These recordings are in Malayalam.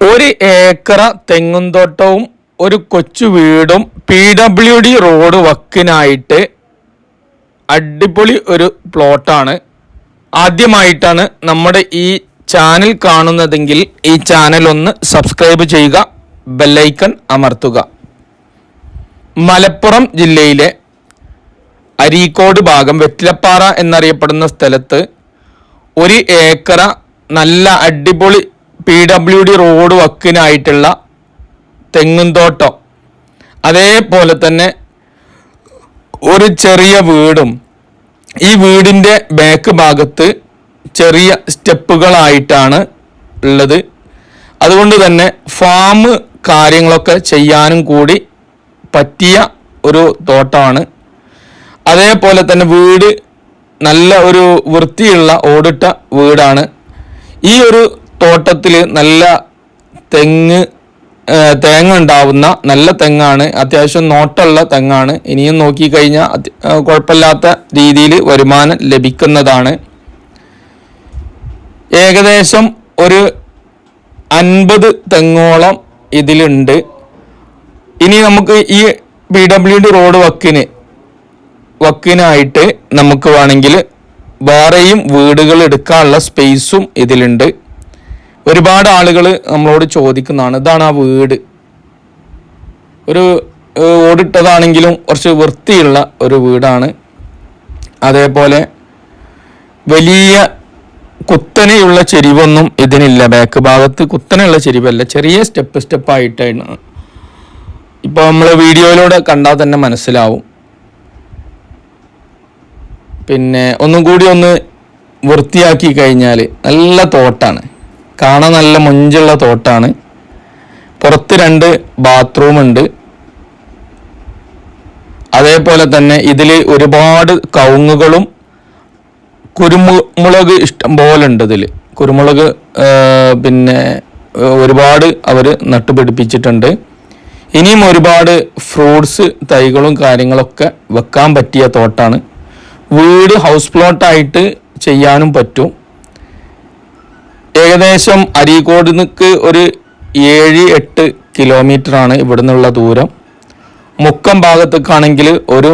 ഒരു ഏക്കറ തെങ്ങുംതോട്ടവും ഒരു കൊച്ചു വീടും പി ഡബ്ല്യു ഡി റോഡ് വക്കിനായിട്ട് അടിപൊളി ഒരു പ്ലോട്ടാണ്. ആദ്യമായിട്ടാണ് നമ്മുടെ ഈ ചാനൽ കാണുന്നതെങ്കിൽ ഈ ചാനൽ ഒന്ന് സബ്സ്ക്രൈബ് ചെയ്യുക ബെല്ലൈക്കൺ അമർത്തുക. മലപ്പുറം ജില്ലയിലെ അരീക്കോട് ഭാഗം വെറ്റിലപ്പാറ എന്നറിയപ്പെടുന്ന സ്ഥലത്ത് ഒരു ഏക്കറ നല്ല അടിപൊളി പി ഡബ്ല്യു ഡി റോഡ് വക്കിനായിട്ടുള്ള തെങ്ങുംതോട്ടം അതേപോലെ തന്നെ ഒരു ചെറിയ വീടും ഈ വീടിന്റെ ബാക്ക് ഭാഗത്ത് ചെറിയ സ്റ്റെപ്പുകളായിട്ടാണ് ഉള്ളത്. അതുകൊണ്ട് തന്നെ ഫാം കാര്യങ്ങളൊക്കെ ചെയ്യാനും കൂടി പറ്റിയ ഒരു തോട്ടമാണ്. അതേപോലെ തന്നെ വീട് നല്ല ഒരു വൃത്തിയുള്ള ഓടിട്ട വീടാണ്. ഈ ഒരു തോട്ടത്തിൽ നല്ല തെങ്ങ് തേങ്ങ ഉണ്ടാവുന്ന നല്ല തെങ്ങാണ്. അത്യാവശ്യം നോട്ടുള്ള തെങ്ങാണ്. ഇനിയും നോക്കിക്കഴിഞ്ഞാൽ കുഴപ്പമില്ലാത്ത രീതിയിൽ വരുമാനം ലഭിക്കുന്നതാണ്. ഏകദേശം ഒരു അൻപത് തെങ്ങോളം ഇതിലുണ്ട്. ഇനി നമുക്ക് ഈ പി ഡബ്ല്യു ഡി റോഡ് വക്കിന് വക്കിനായിട്ട് നമുക്ക് വേണമെങ്കിൽ വേറെയും വീടുകൾ എടുക്കാനുള്ള സ്പേസും ഇതിലുണ്ട്. ഒരുപാട് ആളുകൾ നമ്മളോട് ചോദിക്കുന്നതാണ് ഇതാണ് ആ വീട്? ഒരു ഓടിട്ടതാണെങ്കിലും കുറച്ച് വൃത്തിയുള്ള ഒരു വീടാണ്. അതേപോലെ വലിയ കുത്തനെയുള്ള ചെരിവൊന്നും ഇതിനില്ല. ബാക്ക് ഭാഗത്ത് കുത്തനെയുള്ള ചെരിവല്ല. ചെറിയ സ്റ്റെപ്പ് സ്റ്റെപ്പായിട്ടാണ് ഇപ്പോൾ നമ്മൾ വീഡിയോയിലൂടെ കണ്ടാൽ തന്നെ മനസ്സിലാവും. പിന്നെ ഒന്നും കൂടി ഒന്ന് വൃത്തിയാക്കി കഴിഞ്ഞാൽ നല്ല തോട്ടാണ്. കാണാൻ നല്ല മുഞ്ചുള്ള തോട്ടാണ്. പുറത്ത് രണ്ട് ബാത്റൂം ഉണ്ട്. അതേപോലെ തന്നെ ഇതിൽ ഒരുപാട് കവുങ്ങുകളും കുരുമുളക് ഇഷ്ടം പോലെ ഉണ്ട് ഇതിൽ കുരുമുളക് പിന്നെ ഒരുപാട് അവർ നട്ടുപിടിപ്പിച്ചിട്ടുണ്ട്. ഇനിയും ഒരുപാട് ഫ്രൂട്ട്സ് തൈകളും കാര്യങ്ങളൊക്കെ വെക്കാൻ പറ്റിയ തോട്ടാണ്. വീട് ഹൗസ് പ്ലോട്ടായിട്ട് ചെയ്യാനും പറ്റും. ഏകദേശം അരീക്കോട് നിക്ക് ഒരു ഏഴ് എട്ട് കിലോമീറ്റർ ആണ് ഇവിടെ നിന്നുള്ള ദൂരം. മുക്കം ഭാഗത്തേക്കാണെങ്കിൽ ഒരു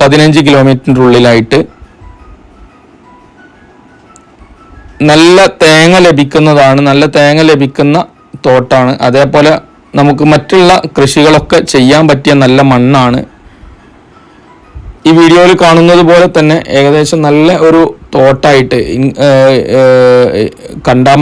പതിനഞ്ച് കിലോമീറ്ററിന്റെ ഉള്ളിലായിട്ട് നല്ല തേങ്ങ ലഭിക്കുന്നതാണ് നല്ല തേങ്ങ ലഭിക്കുന്ന തോട്ടാണ്. അതേപോലെ നമുക്ക് മറ്റുള്ള കൃഷികളൊക്കെ ചെയ്യാൻ പറ്റിയ നല്ല മണ്ണാണ് ഈ വീഡിയോയിൽ കാണുന്നത് പോലെ തന്നെ ഏകദേശം നല്ല ഒരു തോട്ടായിട്ട് കണ്ടാൽ